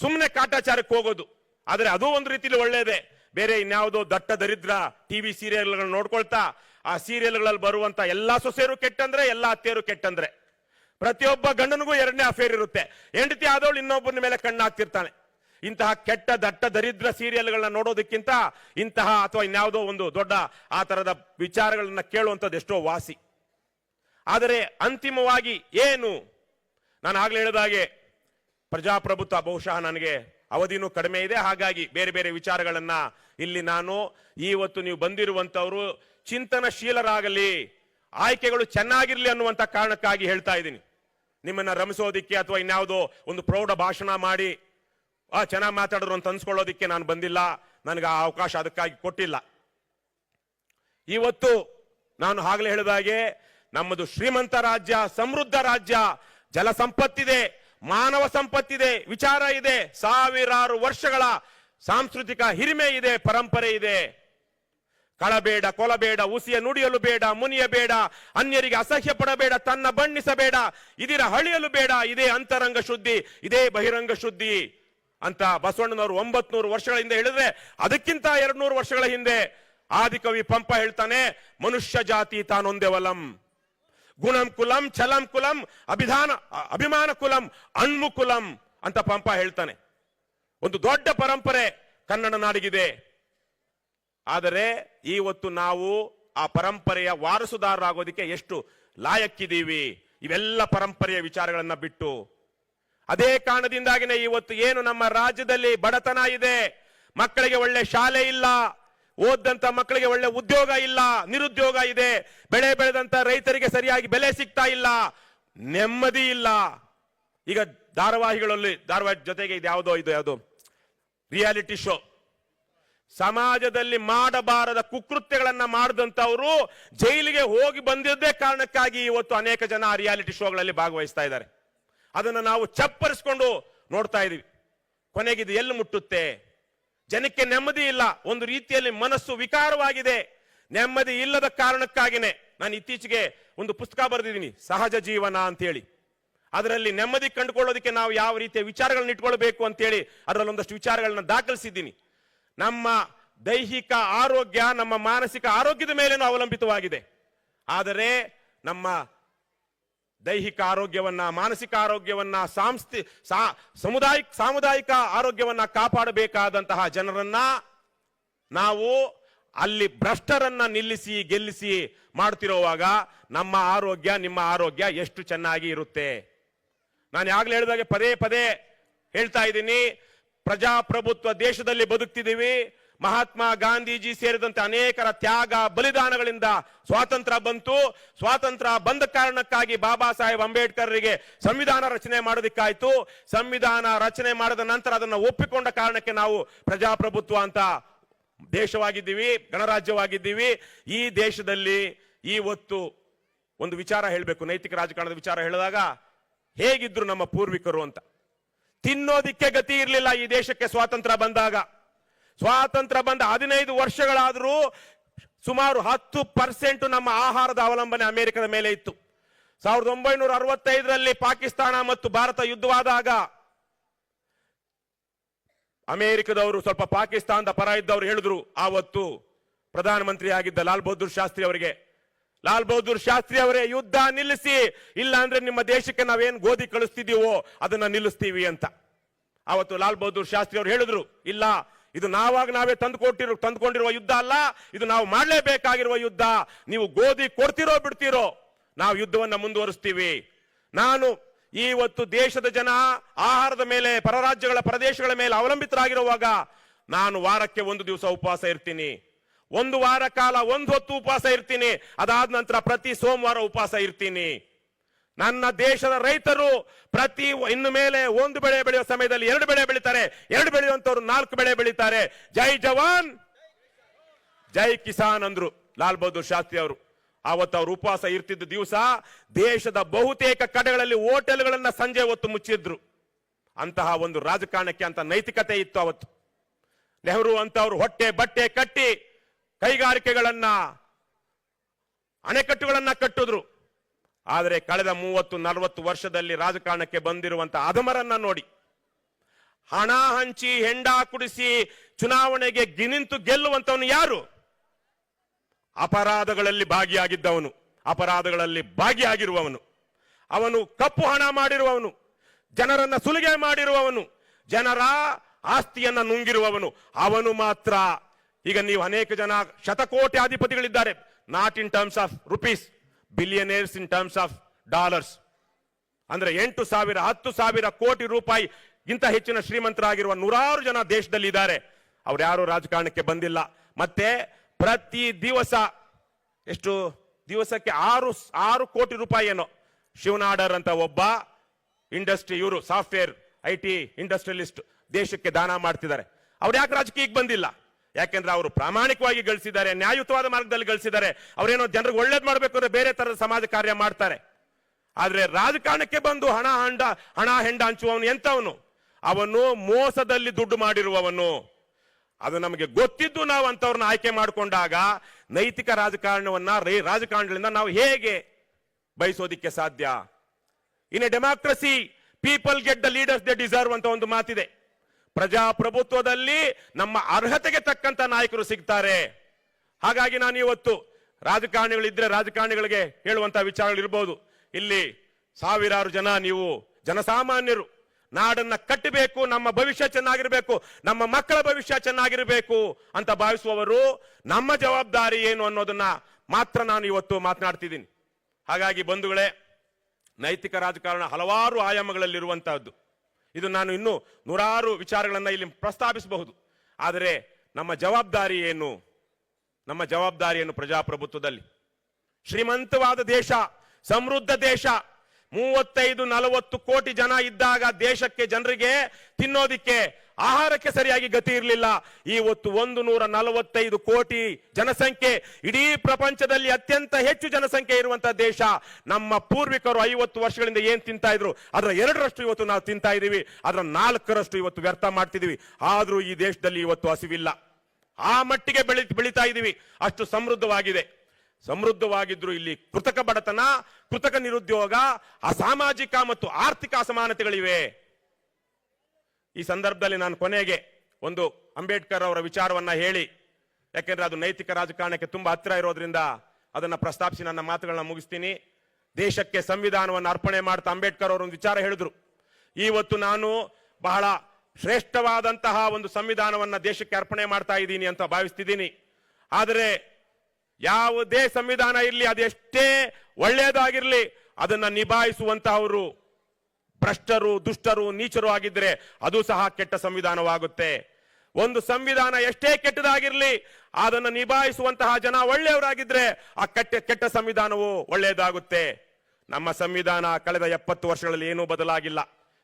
S2: ಸುಮ್ಮನೆ ಕಾಟಾಚಾರಕ್ಕೆ ಹೋಗೋದು. ಆದರೆ ಅದು ಒಂದು ರೀತಿಲಿ ಒಳ್ಳೆಯದೇ ಬೇರೆ ಇನ್ಯಾವುದೋ ದಟ್ಟ ದರಿದ್ರ ಟಿವಿ ಸೀರಿಯಲ್ಗಳನ್ನ ನೋಡ್ಕೊಳ್ತಾ ಆ ಸೀರಿಯಲ್ಗಳಲ್ಲಿ ಬರುವಂತ ಎಲ್ಲಾ ಸೊಸೆಯರು ಕೆಟ್ಟಂದ್ರೆ, ಎಲ್ಲಾ ಅತ್ತೆಯರು ಕೆಟ್ಟಂದ್ರೆ. ಪ್ರತಿಯೊಬ್ಬ ಗಂಡನಿಗೂ ಎರಡನೇ ಅಫೇರ್ ಇರುತ್ತೆ. ಹೆಂಡತಿ ಆದವಳು ಇನ್ನೊಬ್ಬನ ಮೇಲೆ ಕಣ್ಣಾಕ್ತಿರ್ತಾನೆ ಇಂತಹ ಕೆಟ್ಟ, ದಟ್ಟ, ದರಿದ್ರ ಸೀರಿಯಲ್ಗಳನ್ನ ನೋಡೋದಕ್ಕಿಂತ ಇಂತಹ ಅಥವಾ ಇನ್ಯಾವುದೋ ಒಂದು ದೊಡ್ಡ ಆ ತರದ ವಿಚಾರಗಳನ್ನ ಕೇಳುವಂಥದ್ದು ಎಷ್ಟೋ ವಾಸಿ. ಆದರೆ ಅಂತಿಮವಾಗಿ ಏನು? ನಾನು ಆಗ್ಲೇ ಹೇಳಿದ ಹಾಗೆ ಪ್ರಜಾಪ್ರಭುತ್ವ ಬಹುಶಃ ನನಗೆ ಅವಧಿನೂ ಕಡಿಮೆ ಇದೆ. ಹಾಗಾಗಿ ಬೇರೆ ಬೇರೆ ವಿಚಾರಗಳನ್ನ ಇಲ್ಲಿ ನಾನು ಇವತ್ತು ನೀವು ಬಂದಿರುವಂತವರು ಚಿಂತನಶೀಲರಾಗಲಿ, ಆಯ್ಕೆಗಳು ಚೆನ್ನಾಗಿರ್ಲಿ ಅನ್ನುವಂತ ಕಾರಣಕ್ಕಾಗಿ ಹೇಳ್ತಾ ಇದ್ದೀನಿ. ನಿಮ್ಮನ್ನ ರಮಿಸೋದಿಕ್ಕೆ ಅಥವಾ ಇನ್ಯಾವುದೋ ಒಂದು ಪ್ರೌಢ ಭಾಷಣ ಮಾಡಿ, ಆ, ಚೆನ್ನಾಗಿ ಮಾತಾಡಿದ್ರು ಅಂತ ಅನ್ಸ್ಕೊಳ್ಳೋದಿಕ್ಕೆ ನಾನು ಬಂದಿಲ್ಲ. ನನಗೆ ಆ ಅವಕಾಶ ಅದಕ್ಕಾಗಿ ಕೊಟ್ಟಿಲ್ಲ. ಇವತ್ತು ನಾನು ಆಗ್ಲೇ ಹೇಳಿದ ಹಾಗೆ ನಮ್ಮದು ಶ್ರೀಮಂತ ರಾಜ್ಯ, ಸಮೃದ್ಧ ರಾಜ್ಯ ಜಲ ಸಂಪತ್ತಿದೆ ಮಾನವ ಸಂಪತ್ತಿದೆ, ವಿಚಾರ ಇದೆ, ಸಾವಿರಾರು ವರ್ಷಗಳ ಸಾಂಸ್ಕೃತಿಕ ಹಿರಿಮೆ ಇದೆ, ಪರಂಪರೆ ಇದೆ. ಕಳಬೇಡ, ಕೊಲಬೇಡ ಉಸಿಯ ನುಡಿಯಲು ಬೇಡ ಮುನಿಯಬೇಡ ಅನ್ಯರಿಗೆ ಅಸಹ್ಯ ಪಡಬೇಡ, ತನ್ನ ಬಣ್ಣಿಸಬೇಡ, ಇದಿರ ಹಳಿಯಲು ಬೇಡ, ಇದೇ ಅಂತರಂಗ ಶುದ್ಧಿ, ಇದೇ ಬಹಿರಂಗ ಶುದ್ಧಿ ಅಂತ ಬಸವಣ್ಣನವರು ಒಂಬತ್ನೂರು ವರ್ಷಗಳ ಹಿಂದೆ ಹೇಳಿದ್ರೆ ಅದಕ್ಕಿಂತ ಎರಡ್ ನೂರು ವರ್ಷಗಳ ಹಿಂದೆ ಆದಿಕವಿ ಪಂಪ ಹೇಳ್ತಾನೆ, ಮನುಷ್ಯ ಜಾತಿ ತಾನೊಂದೇವಲಂ ಗುಣಂ ಕುಲಂ ಛಲಂ ಕುಲಂ ಅಭಿಧಾನ ಅಭಿಮಾನ ಕುಲಂ ಅಣ್ಮು ಕುಲಂ ಅಂತ ಪಂಪ ಹೇಳ್ತಾನೆ. ಒಂದು ದೊಡ್ಡ ಪರಂಪರೆ ಕನ್ನಡ ನಾಡಿಗಿದೆ. ಆದರೆ ಇವತ್ತು ನಾವು ಆ ಪರಂಪರೆಯ ವಾರಸುದಾರರಾಗೋದಿಕ್ಕೆ ಎಷ್ಟು ಲಾಯಕ್ಕಿದ್ದೀವಿ. ಇವೆಲ್ಲ ಪರಂಪರೆಯ ವಿಚಾರಗಳನ್ನ ಬಿಟ್ಟು. ಅದೇ ಕಾರಣದಿಂದಾಗಿನೇ ಇವತ್ತು ಏನು ನಮ್ಮ ರಾಜ್ಯದಲ್ಲಿ ಬಡತನ ಇದೆ. ಮಕ್ಕಳಿಗೆ ಒಳ್ಳೆ ಶಾಲೆ ಇಲ್ಲ. ಓದಂತ ಮಕ್ಕಳಿಗೆ ಒಳ್ಳೆ ಉದ್ಯೋಗ ಇಲ್ಲ, ನಿರುದ್ಯೋಗ ಇದೆ. ಬೆಳೆ ಬೆಳೆದಂತ ರೈತರಿಗೆ ಸರಿಯಾಗಿ ಬೆಲೆ ಸಿಗ್ತಾ ಇಲ್ಲ. ನೆಮ್ಮದಿ ಇಲ್ಲ. ಈಗ ಧಾರಾವಾಹಿಗಳಲ್ಲಿ, ಧಾರಾವಾಹಿ ಜೊತೆಗೆ ಇದು ಯಾವುದೋ, ಇದು ಯಾವುದು? ರಿಯಾಲಿಟಿ ಶೋ ಸಮಾಜದಲ್ಲಿ ಮಾಡಬಾರದ ಕುಕೃತ್ಯಗಳನ್ನ ಮಾಡಿದಂಥವರು ಜೈಲಿಗೆ ಹೋಗಿ ಬಂದಿದ್ದೇ ಕಾರಣಕ್ಕಾಗಿ ಇವತ್ತು ಅನೇಕ ಜನ ರಿಯಾಲಿಟಿ ಶೋಗಳಲ್ಲಿ ಭಾಗವಹಿಸ್ತಾ ಇದ್ದಾರೆ. ಅದನ್ನು ನಾವು ಚಪ್ಪರಿಸ್ಕೊಂಡು ನೋಡ್ತಾ ಇದೀವಿ. ಕೊನೆಗಿದು ಎಲ್ಲಿ ಮುಟ್ಟುತ್ತೆ? ಜನಕ್ಕೆ ನೆಮ್ಮದಿ ಇಲ್ಲ, ಒಂದು ರೀತಿಯಲ್ಲಿ ಮನಸ್ಸು ವಿಕಾರವಾಗಿದೆ. ನೆಮ್ಮದಿ ಇಲ್ಲದ ಕಾರಣಕ್ಕಾಗಿನೇ ನಾನು ಇತ್ತೀಚೆಗೆ ಒಂದು ಪುಸ್ತಕ ಬರೆದಿದ್ದೀನಿ, ಸಹಜ ಜೀವನ ಅಂತೇಳಿ ಅದರಲ್ಲಿ ನೆಮ್ಮದಿ ಕಂಡುಕೊಳ್ಳೋದಕ್ಕೆ ನಾವು ಯಾವ ರೀತಿಯ ವಿಚಾರಗಳನ್ನ ಇಟ್ಕೊಳ್ಬೇಕು ಅಂತೇಳಿ ಅದರಲ್ಲಿ ಒಂದಷ್ಟು ವಿಚಾರಗಳನ್ನ ದಾಖಲಿಸಿದ್ದೀನಿ. ನಮ್ಮ ದೈಹಿಕ ಆರೋಗ್ಯ ನಮ್ಮ ಮಾನಸಿಕ ಆರೋಗ್ಯದ ಮೇಲೇನೂ ಅವಲಂಬಿತವಾಗಿದೆ. ಆದರೆ ನಮ್ಮ ದೈಹಿಕ ಆರೋಗ್ಯವನ್ನ, ಮಾನಸಿಕ ಆರೋಗ್ಯವನ್ನ, ಸಾಂಸ್ಥಿ ಸಮುದಾಯಿಕ, ಸಾಮುದಾಯಿಕ ಆರೋಗ್ಯವನ್ನ ಕಾಪಾಡಬೇಕಾದಂತಹ ಜನರನ್ನ ನಾವು ಅಲ್ಲಿ ಭ್ರಷ್ಟರನ್ನ ನಿಲ್ಲಿಸಿ, ಗೆಲ್ಲಿಸಿ ಮಾಡ್ತಿರೋವಾಗ ನಮ್ಮ ಆರೋಗ್ಯ, ನಿಮ್ಮ ಆರೋಗ್ಯ ಎಷ್ಟು ಚೆನ್ನಾಗಿ ಇರುತ್ತೆ. ನಾನು ಯಾಗಲೇ ಹೇಳಿದಾಗ ಪದೇ ಪದೇ ಹೇಳ್ತಾ ಇದ್ದೀನಿ, ಪ್ರಜಾಪ್ರಭುತ್ವ ದೇಶದಲ್ಲಿ ಬದುಕ್ತಿದ್ದೀವಿ ಮಹಾತ್ಮ ಗಾಂಧೀಜಿ ಸೇರಿದಂತೆ ಅನೇಕರ ತ್ಯಾಗ ಬಲಿದಾನಗಳಿಂದ ಸ್ವಾತಂತ್ರ್ಯ ಬಂತು. ಸ್ವಾತಂತ್ರ್ಯ ಬಂದ ಕಾರಣಕ್ಕಾಗಿ ಬಾಬಾ ಸಾಹೇಬ್ ಅಂಬೇಡ್ಕರ್ರಿಗೆ ಸಂವಿಧಾನ ರಚನೆ ಮಾಡೋದಕ್ಕಾಯ್ತು. ಸಂವಿಧಾನ ರಚನೆ ಮಾಡಿದ ನಂತರ ಅದನ್ನು ಒಪ್ಪಿಕೊಂಡ ಕಾರಣಕ್ಕೆ ನಾವು ಪ್ರಜಾಪ್ರಭುತ್ವ ಅಂತ ದೇಶವಾಗಿದ್ದೀವಿ, ಗಣರಾಜ್ಯವಾಗಿದ್ದೀವಿ. ಈ ದೇಶದಲ್ಲಿ ಇವತ್ತು ಒಂದು ವಿಚಾರ ಹೇಳಬೇಕು. ನೈತಿಕ ರಾಜಕಾರಣದ ವಿಚಾರ ಹೇಳಿದಾಗ, ಹೇಗಿದ್ರು ನಮ್ಮ ಪೂರ್ವಿಕರು ಅಂತ. ತಿನ್ನೋದಿಕ್ಕೆ ಗತಿ ಇರಲಿಲ್ಲ ಈ ದೇಶಕ್ಕೆ ಸ್ವಾತಂತ್ರ್ಯ ಬಂದಾಗ. ಸ್ವಾತಂತ್ರ್ಯ ಬಂದ ಹದಿನೈದು ವರ್ಷಗಳಾದರೂ ಸುಮಾರು ಹತ್ತು ಪರ್ಸೆಂಟ್ ನಮ್ಮ ಆಹಾರದ ಅವಲಂಬನೆ ಅಮೆರಿಕದ ಮೇಲೆ ಇತ್ತು. ಸಾವಿರದ ಒಂಬೈನೂರ ಅರವತ್ತೈದರಲ್ಲಿ ಪಾಕಿಸ್ತಾನ ಮತ್ತು ಭಾರತ ಯುದ್ಧವಾದಾಗ ಅಮೆರಿಕದವರು ಸ್ವಲ್ಪ ಪಾಕಿಸ್ತಾನದ ಪರ ಇದ್ದವರು ಹೇಳಿದ್ರು, ಆವತ್ತು ಪ್ರಧಾನಮಂತ್ರಿ ಆಗಿದ್ದ ಲಾಲ್ ಬಹದ್ದೂರ್ ಶಾಸ್ತ್ರಿ ಅವರಿಗೆ, ಲಾಲ್ ಬಹದ್ದೂರ್ ಶಾಸ್ತ್ರಿ ಅವರೇ ಯುದ್ಧ ನಿಲ್ಲಿಸಿ ಇಲ್ಲ ಅಂದ್ರೆ ನಿಮ್ಮ ದೇಶಕ್ಕೆ ನಾವೇನು ಗೋಧಿ ಕಳಿಸ್ತಿದೀವೋ ಅದನ್ನ ನಿಲ್ಲಿಸ್ತೀವಿ ಅಂತ. ಅವತ್ತು ಲಾಲ್ ಬಹದ್ದೂರ್ ಶಾಸ್ತ್ರಿ ಅವರು ಹೇಳಿದ್ರು, ಇಲ್ಲ ಇದು ನಾವಾಗ ನಾವೇ ತಂದುಕೊಟ್ಟಿರೋ ತಂದುಕೊಂಡಿರುವ ಯುದ್ಧ ಅಲ್ಲ, ಇದು ನಾವು ಮಾಡಲೇಬೇಕಾಗಿರುವ ಯುದ್ಧ. ನೀವು ಗೋಧಿ ಕೊಡ್ತಿರೋ ಬಿಡ್ತಿರೋ, ನಾವು ಯುದ್ಧವನ್ನ ಮುಂದುವರಿಸ್ತೀವಿ. ನಾನು ಇವತ್ತು ದೇಶದ ಜನ, ಆಹಾರದ ಮೇಲೆ, ಪರರಾಜ್ಯಗಳ ಪ್ರದೇಶಗಳ ಮೇಲೆ ಅವಲಂಬಿತರಾಗಿರುವಾಗ ನಾನು ವಾರಕ್ಕೆ ಒಂದು ದಿವಸ ಉಪವಾಸ ಇರ್ತೀನಿ. ಒಂದು ವಾರ ಕಾಲ ಒಂದು ಹೊತ್ತು ಉಪವಾಸ ಇರ್ತೀನಿ. ಅದಾದ ನಂತರ ಪ್ರತಿ ಸೋಮವಾರ ಉಪವಾಸ ಇರ್ತೀನಿ. ನನ್ನ ದೇಶದ ರೈತರು ಪ್ರತಿ ಇನ್ನು ಮೇಲೆ ಒಂದು ಬೆಳೆ ಬೆಳೆಯುವ ಸಮಯದಲ್ಲಿ ಎರಡು ಬೆಳೆ ಬೆಳೀತಾರೆ. ಎರಡು ಬೆಳೆಯುವಂತವ್ರು ನಾಲ್ಕು ಬೆಳೆ ಬೆಳೀತಾರೆ. ಜೈ ಜವಾನ್! ಜೈ ಕಿಸಾನ್ ಅಂದ್ರು ಲಾಲ್ ಬಹದ್ದೂರ್ ಶಾಸ್ತ್ರಿ ಅವರು. ಆವತ್ತು ಅವರು ಉಪವಾಸ ಇರ್ತಿದ್ದ ದಿವಸ ದೇಶದ ಬಹುತೇಕ ಕಡೆಗಳಲ್ಲಿ ಹೋಟೆಲ್ಗಳನ್ನ ಸಂಜೆ ಹೊತ್ತು ಮುಚ್ಚಿದ್ರು. ಅಂತಹ ಒಂದು ರಾಜಕಾರಣಕ್ಕೆ ಅಂತ ನೈತಿಕತೆ ಇತ್ತು ಅವತ್ತು ನೆಹರು ಅಂತ ಅವರು ಹೊಟ್ಟೆ ಬಟ್ಟೆ ಕಟ್ಟಿ ಕೈಗಾರಿಕೆಗಳನ್ನ, ಅಣೆಕಟ್ಟುಗಳನ್ನ ಕಟ್ಟಿದ್ರು. ಆದರೆ ಕಳೆದ ಮೂವತ್ತು, ನಲವತ್ತು ವರ್ಷದಲ್ಲಿ ರಾಜಕಾರಣಕ್ಕೆ ಬಂದಿರುವಂತ ಅಧಮರನ್ನ ನೋಡಿ. ಹಣ ಹಂಚಿ, ಹೆಂಡ ಕುಡಿಸಿ, ಚುನಾವಣೆಗೆ ಗಿನಿಂತು ಗೆಲ್ಲುವಂತವನು ಯಾರು? ಅಪರಾಧಗಳಲ್ಲಿ ಭಾಗಿಯಾಗಿದ್ದವನು, ಅಪರಾಧಗಳಲ್ಲಿ ಭಾಗಿಯಾಗಿರುವವನು. ಅವನು ಕಪ್ಪು ಹಣ ಮಾಡಿರುವವನು, ಜನರನ್ನ ಸುಲಿಗೆ ಮಾಡಿರುವವನು, ಜನರ ಆಸ್ತಿಯನ್ನ ನುಂಗಿರುವವನು. ಅವನು ಮಾತ್ರ. ಈಗ ನೀವು ಅನೇಕ ಜನ ಶತಕೋಟಿ ಅಧಿಪತಿಗಳಿದ್ದಾರೆ not in terms of rupees billionaires in terms of dollars ಅಂದ್ರೆ ಎಂಟು ಸಾವಿರ, ಹತ್ತು ಸಾವಿರ ಕೋಟಿ ರೂಪಾಯಿ ಇಂತ ಹೆಚ್ಚಿನ ಶ್ರೀಮಂತರಾಗಿರುವ ನೂರಾರು ಜನ ದೇಶದಲ್ಲಿ ಇದ್ದಾರೆ ಅವ್ರು ಯಾರು ರಾಜಕಾರಣಕ್ಕೆ ಬಂದಿಲ್ಲ. ಮತ್ತೆ ಪ್ರತಿ ದಿವಸ ಎಷ್ಟು ದಿವಸಕ್ಕೆ ಆರು ಆರು ಕೋಟಿ ರೂಪಾಯಿ ಏನೋ. ಶಿವನಾಡರ್ ಅಂತ ಒಬ್ಬ ಇಂಡಸ್ಟ್ರಿ ಇವರು ಸಾಫ್ಟ್ವೇರ್ ಐ ಟಿ ಇಂಡಸ್ಟ್ರಿಯಲಿಸ್ಟ್ ದೇಶಕ್ಕೆ ದಾನ ಮಾಡ್ತಿದ್ದಾರೆ. ಅವ್ರು ಯಾಕೆ ರಾಜಕೀಯಕ್ಕೆ ಬಂದಿಲ್ಲ? ಯಾಕೆಂದ್ರೆ ಅವರು ಪ್ರಾಮಾಣಿಕವಾಗಿ ಗಳಿಸಿದ್ದಾರೆ, ನ್ಯಾಯಯುತವಾದ ಮಾರ್ಗದಲ್ಲಿ ಗಳಿಸಿದ್ದಾರೆ. ಅವರೇನೋ ಜನರಿಗೆ ಒಳ್ಳೇದು ಮಾಡ್ಬೇಕು ಅಂದ್ರೆ ಬೇರೆ ತರದ ಸಮಾಜ ಕಾರ್ಯ ಮಾಡ್ತಾರೆ. ಆದ್ರೆ ರಾಜಕಾರಣಕ್ಕೆ ಬಂದು ಹಣ ಹಂಡ, ಹಣ ಹೆಂಡ ಹಂಚುವವನು ಎಂತವನು ಅವನು ಮೋಸದಲ್ಲಿ ದುಡ್ಡು ಮಾಡಿರುವವನು. ಅದು ನಮಗೆ ಗೊತ್ತಿದ್ದು ನಾವು ಅಂತವ್ರನ್ನ ಆಯ್ಕೆ ಮಾಡಿಕೊಂಡಾಗ ನೈತಿಕ ರಾಜಕಾರಣವನ್ನ ರಾಜಕಾರಣಗಳಿಂದ ನಾವು ಹೇಗೆ ಬಯಸೋದಿಕ್ಕೆ ಸಾಧ್ಯ? In a democracy, people get the leaders they deserve ಅಂತ ಒಂದು ಮಾತಿದೆ. ಪ್ರಜಾಪ್ರಭುತ್ವದಲ್ಲಿ ನಮ್ಮ ಅರ್ಹತೆಗೆ ತಕ್ಕಂತ ನಾಯಕರು ಸಿಗ್ತಾರೆ. ಹಾಗಾಗಿ ನಾನು ಇವತ್ತು ರಾಜಕಾರಣಿಗಳಿದ್ರೆ ರಾಜಕಾರಣಿಗಳಿಗೆ ಹೇಳುವಂತ ವಿಚಾರಗಳಿರ್ಬೋದು. ಇಲ್ಲಿ ಸಾವಿರಾರು ಜನ ನೀವು ಜನಸಾಮಾನ್ಯರು. ನಾಡನ್ನ ಕಟ್ಟಬೇಕು, ನಮ್ಮ ಭವಿಷ್ಯ ಚೆನ್ನಾಗಿರಬೇಕು, ನಮ್ಮ ಮಕ್ಕಳ ಭವಿಷ್ಯ ಚೆನ್ನಾಗಿರಬೇಕು ಅಂತ ಭಾವಿಸುವವರು ನಮ್ಮ ಜವಾಬ್ದಾರಿ ಏನು ಅನ್ನೋದನ್ನ ಮಾತ್ರ ನಾನು ಇವತ್ತು ಮಾತನಾಡ್ತಿದ್ದೀನಿ. ಹಾಗಾಗಿ ಬಂಧುಗಳೇ, ನೈತಿಕ ರಾಜಕಾರಣ ಹಲವಾರು ಆಯಾಮಗಳಲ್ಲಿರುವಂತಹದ್ದು. ಇದು ನಾನು ಇನ್ನೂ ನೂರಾರು ವಿಚಾರಗಳನ್ನು ಇಲ್ಲಿ ಪ್ರಸ್ತಾಪಿಸಬಹುದು. ಆದರೆ ನಮ್ಮ ಜವಾಬ್ದಾರಿ ಏನು? ನಮ್ಮ ಜವಾಬ್ದಾರಿಯನ್ನು ಪ್ರಜಾಪ್ರಭುತ್ವದಲ್ಲಿ? ಶ್ರೀಮಂತವಾದ ದೇಶ, ಸಮೃದ್ಧ ದೇಶ, ಮೂವತ್ತೈದು ನಲವತ್ತು ಕೋಟಿ ಜನ ಇದ್ದಾಗ ದೇಶಕ್ಕೆ ಜನರಿಗೆ ತಿನ್ನೋದಿಕ್ಕೆ ಆಹಾರಕ್ಕೆ ಸರಿಯಾಗಿ ಗತಿ ಇರಲಿಲ್ಲ. ಇವತ್ತು ಒಂದು ನೂರ ನಲವತ್ತೈದು ಕೋಟಿ ಜನಸಂಖ್ಯೆ, ಇಡೀ ಪ್ರಪಂಚದಲ್ಲಿ ಅತ್ಯಂತ ಹೆಚ್ಚು ಜನಸಂಖ್ಯೆ ಇರುವಂತಹ ದೇಶ. ನಮ್ಮ ಪೂರ್ವಿಕರು ಐವತ್ತು ವರ್ಷಗಳಿಂದ ಏನ್ ತಿಂತಾ ಇದ್ರು? ಅದರ ಎರಡರಷ್ಟು ಇವತ್ತು ನಾವು ತಿಂತಾ ಇದೀವಿ. ಅದರ ನಾಲ್ಕರಷ್ಟು ಇವತ್ತು ವ್ಯರ್ಥ ಮಾಡ್ತಿದೀವಿ. ಆದ್ರೂ ಈ ದೇಶದಲ್ಲಿ ಇವತ್ತು ಹಸಿವಿಲ್ಲ. ಆ ಮಟ್ಟಿಗೆ ಬೆಳಿ, ಬೆಳೀತಾ ಇದೀವಿ. ಅಷ್ಟು ಸಮೃದ್ಧವಾಗಿದೆ. ಸಮೃದ್ಧವಾಗಿದ್ರು ಇಲ್ಲಿ ಕೃತಕ ಬಡತನ, ಕೃತಕ ನಿರುದ್ಯೋಗ, ಅಸಾಮಾಜಿಕ ಮತ್ತು ಆರ್ಥಿಕ ಅಸಮಾನತೆಗಳಿವೆ. ಈ ಸಂದರ್ಭದಲ್ಲಿ ನಾನು ಕೊನೆಗೆ ಒಂದು ಅಂಬೇಡ್ಕರ್ ಅವರ ವಿಚಾರವನ್ನ ಹೇಳಿ, ಯಾಕೆಂದ್ರೆ ಅದು ನೈತಿಕ ರಾಜಕಾರಣಕ್ಕೆ ತುಂಬಾ ಹತ್ತಿರ ಇರೋದ್ರಿಂದ ಅದನ್ನ ಪ್ರಸ್ತಾಪಿಸಿ ನನ್ನ ಮಾತುಗಳನ್ನ ಮುಗಿಸ್ತೀನಿ. ದೇಶಕ್ಕೆ ಸಂವಿಧಾನವನ್ನು ಅರ್ಪಣೆ ಮಾಡ್ತಾ ಅಂಬೇಡ್ಕರ್ ಅವರು ಒಂದು ವಿಚಾರ ಹೇಳಿದ್ರು. ಇವತ್ತು ನಾನು ಬಹಳ ಶ್ರೇಷ್ಠವಾದಂತಹ ಒಂದು ಸಂವಿಧಾನವನ್ನ ದೇಶಕ್ಕೆ ಅರ್ಪಣೆ ಮಾಡ್ತಾ ಇದ್ದೀನಿ ಅಂತ ಭಾವಿಸ್ತಿದ್ದೀನಿ. ಆದರೆ ಯಾವುದೇ ಸಂವಿಧಾನ ಇರಲಿ ಅದೆಷ್ಟೇ ಒಳ್ಳೆಯದಾಗಿರ್ಲಿ ಅದನ್ನ ನಿಭಾಯಿಸುವಂತಹವರು ಭ್ರಷ್ಟರು, ದುಷ್ಟರು, ನೀಚರು ಆಗಿದ್ರೆ ಅದು ಸಹ ಕೆಟ್ಟ ಸಂವಿಧಾನವಾಗುತ್ತೆ. ಒಂದು ಸಂವಿಧಾನ ಎಷ್ಟೇ ಕೆಟ್ಟದಾಗಿರಲಿ, ಅದನ್ನು ನಿಭಾಯಿಸುವಂತಹ ಜನ ಒಳ್ಳೆಯವರಾಗಿದ್ರೆ ಆ ಕೆಟ್ಟ ಕೆಟ್ಟ ಸಂವಿಧಾನವು ಒಳ್ಳೆಯದಾಗುತ್ತೆ. ನಮ್ಮ ಸಂವಿಧಾನ ಕಳೆದ ಎಪ್ಪತ್ತು ವರ್ಷಗಳಲ್ಲಿ ಏನೂ ಬದಲಾಗಿಲ್ಲ.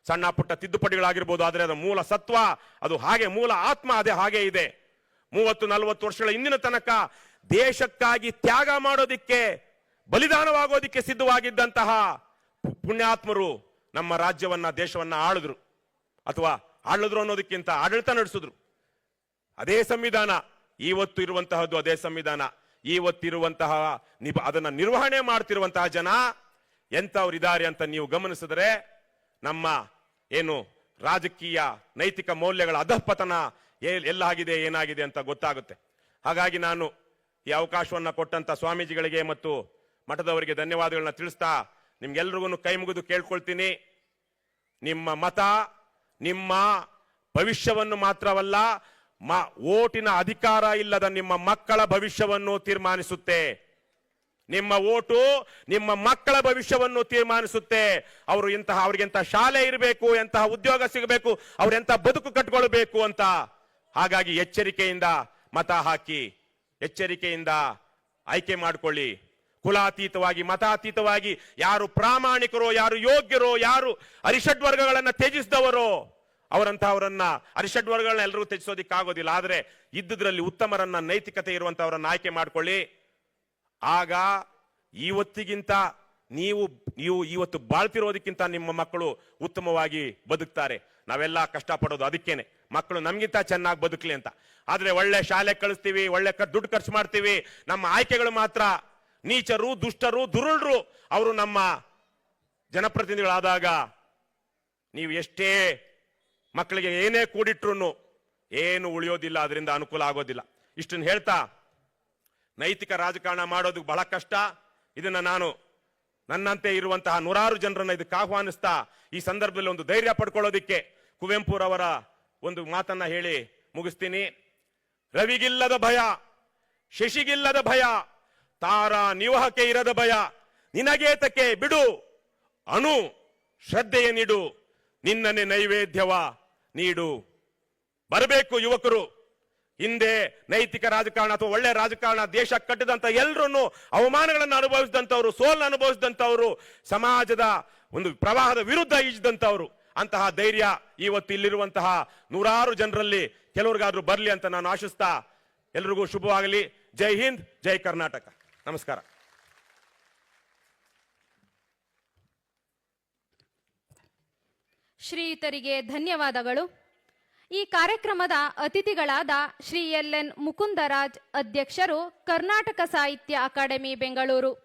S2: ಸಣ್ಣ ಪುಟ್ಟ ತಿದ್ದುಪಡಿಗಳಾಗಿರ್ಬೋದು, ಆದರೆ ಅದರ ಮೂಲ ಸತ್ವ, ಅದು ಹಾಗೆ ಮೂಲ ಆತ್ಮ, ಅದೇ ಹಾಗೆ ಇದೆ. ಮೂವತ್ತು, ನಲವತ್ತು ವರ್ಷಗಳ ಹಿಂದಿನ ತನಕ ದೇಶಕ್ಕಾಗಿ ತ್ಯಾಗ ಮಾಡೋದಿಕ್ಕೆ, ಬಲಿದಾನವಾಗೋದಿಕ್ಕೆ ಸಿದ್ಧವಾಗಿದ್ದಂತಹ ಪುಣ್ಯಾತ್ಮರು ನಮ್ಮ ರಾಜ್ಯವನ್ನ, ದೇಶವನ್ನ ಆಳಿದ್ರು. ಅಥವಾ ಆಳಿದ್ರು ಅನ್ನೋದಕ್ಕಿಂತ ಆಡಳಿತ ನಡೆಸಿದ್ರು. ಅದೇ ಸಂವಿಧಾನ ಇವತ್ತು ಇರುವಂತಹದ್ದು ಅದೇ ಸಂವಿಧಾನ. ಇವತ್ತಿರುವಂತಹ ನಿಬ, ಅದನ್ನ ನಿರ್ವಹಣೆ ಮಾಡ್ತಿರುವಂತಹ ಜನ ಎಂಥವ್ರಿದ್ದಾರೆ ಅಂತ ನೀವು ಗಮನಿಸಿದ್ರೆ ನಮ್ಮ ಏನು ರಾಜಕೀಯ ನೈತಿಕ ಮೌಲ್ಯಗಳ ಅಧಃಪತನ ಎಲ್ಲ ಆಗಿದೆ ಏನಾಗಿದೆ ಅಂತ ಗೊತ್ತಾಗುತ್ತೆ. ಹಾಗಾಗಿ ನಾನು ಈ ಅವಕಾಶವನ್ನ ಕೊಟ್ಟಂತ ಸ್ವಾಮೀಜಿಗಳಿಗೆ ಮತ್ತು ಮಠದವರಿಗೆ ಧನ್ಯವಾದಗಳನ್ನ ತಿಳಿಸ್ತಾ ನಿಮ್ಗೆಲ್ರಿಗೂ ಕೈ ಮುಗಿದು ಕೇಳ್ಕೊಳ್ತೀನಿ. ನಿಮ್ಮ ಮತ, ನಿಮ್ಮ ಭವಿಷ್ಯವನ್ನು ಮಾತ್ರವಲ್ಲ, ಮ, ಓಟಿನ ಅಧಿಕಾರ ಇಲ್ಲದ ನಿಮ್ಮ ಮಕ್ಕಳ ಭವಿಷ್ಯವನ್ನು ತೀರ್ಮಾನಿಸುತ್ತೆ. ನಿಮ್ಮ ಓಟು ನಿಮ್ಮ ಮಕ್ಕಳ ಭವಿಷ್ಯವನ್ನು ತೀರ್ಮಾನಿಸುತ್ತೆ. ಅವರು ಇಂತಹ, ಅವ್ರಿಗೆ ಎಂತ ಶಾಲೆ ಇರಬೇಕು ಎಂತಹ ಉದ್ಯೋಗ ಸಿಗಬೇಕು ಅವ್ರೆಂತ ಬದುಕು ಕಟ್ಕೊಳ್ಬೇಕು ಅಂತ. ಹಾಗಾಗಿ ಎಚ್ಚರಿಕೆಯಿಂದ ಮತ ಹಾಕಿ, ಎಚ್ಚರಿಕೆಯಿಂದ ಆಯ್ಕೆ ಮಾಡಿಕೊಳ್ಳಿ. ಕುಲಾತೀತವಾಗಿ, ಮತಾತೀತವಾಗಿ ಯಾರು ಪ್ರಾಮಾಣಿಕರೋ, ಯಾರು ಯೋಗ್ಯರೋ, ಯಾರು ಅರಿಷಡ್ ವರ್ಗಗಳನ್ನು ತ್ಯಜಿಸಿದವರೋ ಅವರಂತಹವರನ್ನ ಅರಿಷಡ್ ವರ್ಗಗಳನ್ನ ಎಲ್ಲರೂ ತ್ಯಜಿಸೋದಿಕ್ಕಾಗೋದಿಲ್ಲ. ಆದರೆ ಇದ್ದುದ್ರಲ್ಲಿ ಉತ್ತಮರನ್ನ ನೈತಿಕತೆ ಇರುವಂತಹವರನ್ನ ಆಯ್ಕೆ ಮಾಡ್ಕೊಳ್ಳಿ. ಆಗ ಇವತ್ತಿಗಿಂತ ನೀವು ನೀವು ಇವತ್ತು ಬಾಳ್ತಿರೋದಕ್ಕಿಂತ ನಿಮ್ಮ ಮಕ್ಕಳು ಉತ್ತಮವಾಗಿ ಬದುಕ್ತಾರೆ. ನಾವೆಲ್ಲ ಕಷ್ಟಪಡೋದು ಅದಕ್ಕೇನೆ. ಮಕ್ಕಳು ನಮಗಿಂತ ಚೆನ್ನಾಗಿ ಬದುಕಲಿ ಅಂತ. ಆದರೆ ಒಳ್ಳೆ ಶಾಲೆ ಕಳಿಸ್ತೀವಿ, ಒಳ್ಳೆ ದುಡ್ಡು ಖರ್ಚು ಮಾಡ್ತೀವಿ. ನಮ್ಮ ಆಯ್ಕೆಗಳು ಮಾತ್ರ ನೀಚರು, ದುಷ್ಟರು, ದುರುಳರು, ಅವರು ನಮ್ಮ ಜನಪ್ರತಿನಿಧಿಗಳಾದಾಗ ನೀವು ಎಷ್ಟೇ ಮಕ್ಕಳಿಗೆ ಏನೇ ಕೂಡಿಟ್ರು ಏನು ಉಳಿಯೋದಿಲ್ಲ, ಅದರಿಂದ ಅನುಕೂಲ ಆಗೋದಿಲ್ಲ. ಇಷ್ಟನ್ನು ಹೇಳ್ತಾ, ನೈತಿಕ ರಾಜಕಾರಣ ಮಾಡೋದು ಬಹಳ ಕಷ್ಟ. ಇದನ್ನ ನಾನು ನನ್ನಂತೆ ಇರುವಂತಹ ನೂರಾರು ಜನರನ್ನ ಇದಕ್ಕೆ ಆಹ್ವಾನಿಸ್ತಾ, ಈ ಸಂದರ್ಭದಲ್ಲಿ ಒಂದು ಧೈರ್ಯ ಪಡ್ಕೊಳ್ಳೋದಿಕ್ಕೆ ಕುವೆಂಪುರವರ ಒಂದು ಮಾತನ್ನ ಹೇಳಿ ಮುಗಿಸ್ತೀನಿ. ರವಿಗಿಲ್ಲದ ಭಯ, ಶಶಿಗಿಲ್ಲದ ಭಯ ತಾರ ನಿವಾಹಕ್ಕೆ ಇರದ ಭಯ. ನಿನಗೇತಕ್ಕೆ ಬಿಡು. ಶ್ರದ್ಧೆಯ ನೀಡು. ನಿನ್ನನೆ ನೈವೇದ್ಯವ ನೀಡು. ಬರಬೇಕು ಯುವಕರು. ಹಿಂದೆ ನೈತಿಕ ರಾಜಕಾರಣ ಅಥವಾ ಒಳ್ಳೆ ರಾಜಕಾರಣ, ದೇಶ ಕಟ್ಟಿದಂತ ಎಲ್ಲರನ್ನು ಅವಮಾನಗಳನ್ನು ಅನುಭವಿಸಿದಂಥವ್ರು ಸೋಲನ್ನು ಅನುಭವಿಸಿದಂಥವ್ರು, ಸಮಾಜದ ಒಂದು ಪ್ರವಾಹದ ವಿರುದ್ಧ ಈಜಿದಂಥವ್ರು. ಅಂತಹ ಧೈರ್ಯ ಇವತ್ತು ಇಲ್ಲಿರುವಂತಹ ನೂರಾರು ಜನರಲ್ಲಿ ಕೆಲವ್ರಿಗಾದ್ರೂ ಬರಲಿ ಅಂತ ನಾನು ಆಶಿಸ್ತಾ ಎಲ್ರಿಗೂ ಶುಭವಾಗಲಿ. ಜೈ ಹಿಂದ್, ಜೈ ಕರ್ನಾಟಕ. ನಮಸ್ಕಾರ.
S1: ಶ್ರೀಯುತರಿಗೆ ಧನ್ಯವಾದಗಳು. ಈ ಕಾರ್ಯಕ್ರಮದ ಅತಿಥಿಗಳಾದ ಶ್ರೀ ಎಲ್ ಎನ್ ಮುಕುಂದರಾಜ್ ಅಧ್ಯಕ್ಷರು ಕರ್ನಾಟಕ ಸಾಹಿತ್ಯ ಅಕಾಡೆಮಿ ಬೆಂಗಳೂರು.